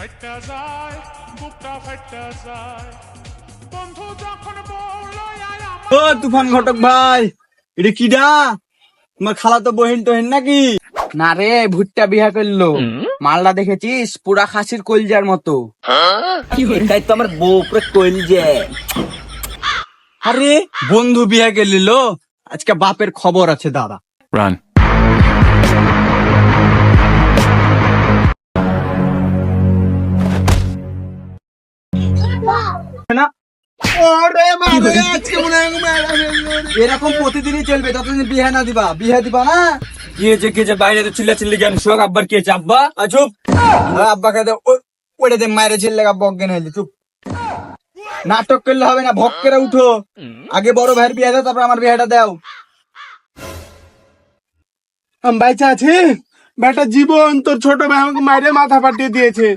ফাইটা যায় বুকটা ফাইটা যায়। বন্ধু যখন বলল ও তুফান ঘটক ভাই এটা কিডা তোমার খালা তো বহিন টহিন নাকি? না রে ভুট্টা বিহা করল। মালটা দেখেছিস? পুরা খাসির কলজার মতো। কি তাই তো আমার বউ পুরো কইল যে আরে বন্ধু বিয়া গেলিল আজকে বাপের খবর আছে দাদা। রান। এরকম প্রতিদিনই চলবে যতদিন বিয়ে না দিবা বিয়ে দিবা না? কি হয়েছে বাইরে তো চিল্লা চিল্লি জ্ঞান শোক আব্বার কি হয়েছে আব্বা চুপ। আব্বাকে দে ওটা দে মায়ের ছেলে বক হইলে চুপ। নাটক করলে হবে না ভক করে উঠো। আগে বড় ভাইয়ের বিয়ে দাও তারপর আমার বিয়েটা দাও। বাইচা আছি বেটা জীবন তোর ছোট ভাই আমাকে মাইরে মাথা ফাটিয়ে দিয়েছে।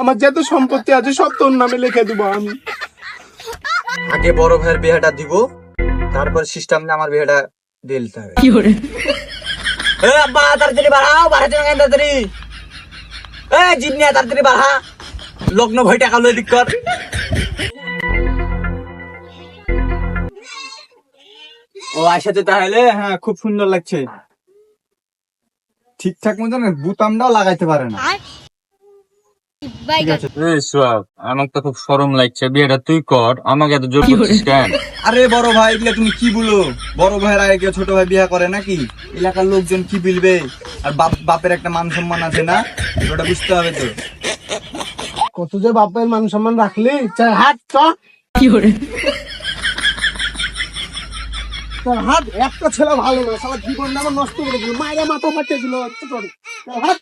আমার যত সম্পত্তি আছে সব তোর নামে লিখে দিব আমি। আগে বড় ভাইয়ের বিয়েটা দিব তারপর সিস্টেম আমার বিয়েটা দিলতে হবে। কি করে এ আব্বা তাড়াতাড়ি বাড়াও বাড়াতে না তাড়াতাড়ি? এ জিমনি তাড়াতাড়ি বাড়া। লগ্ন ভয় টাকা লই দিক কর। ও আইসাতে তাহলে হ্যাঁ খুব সুন্দর লাগছে। ঠিকঠাক মতন বুতামটাও লাগাইতে পারে না। আমাকে তো খুব সরম লাগছে। বিয়েটা তুই কর আমাকে এত জোর করছিস কেন? আরে বড় ভাই এগুলা তুমি কি বলো? বড় ভাইয়ের আগে কেউ ছোট ভাই বিয়ে করে নাকি? এলাকার লোকজন কি বলবে? আর বাপ বাপের একটা মান সম্মান আছে না? ওটা বুঝতে হবে তো। কত যে বাপের মান সম্মান রাখলি চার হাত চ। তোর হাত একটা ছেলে ভালো না সারা আমার নষ্ট করে দিল মায়েরা মাথা ফাটিয়ে দিল হাত।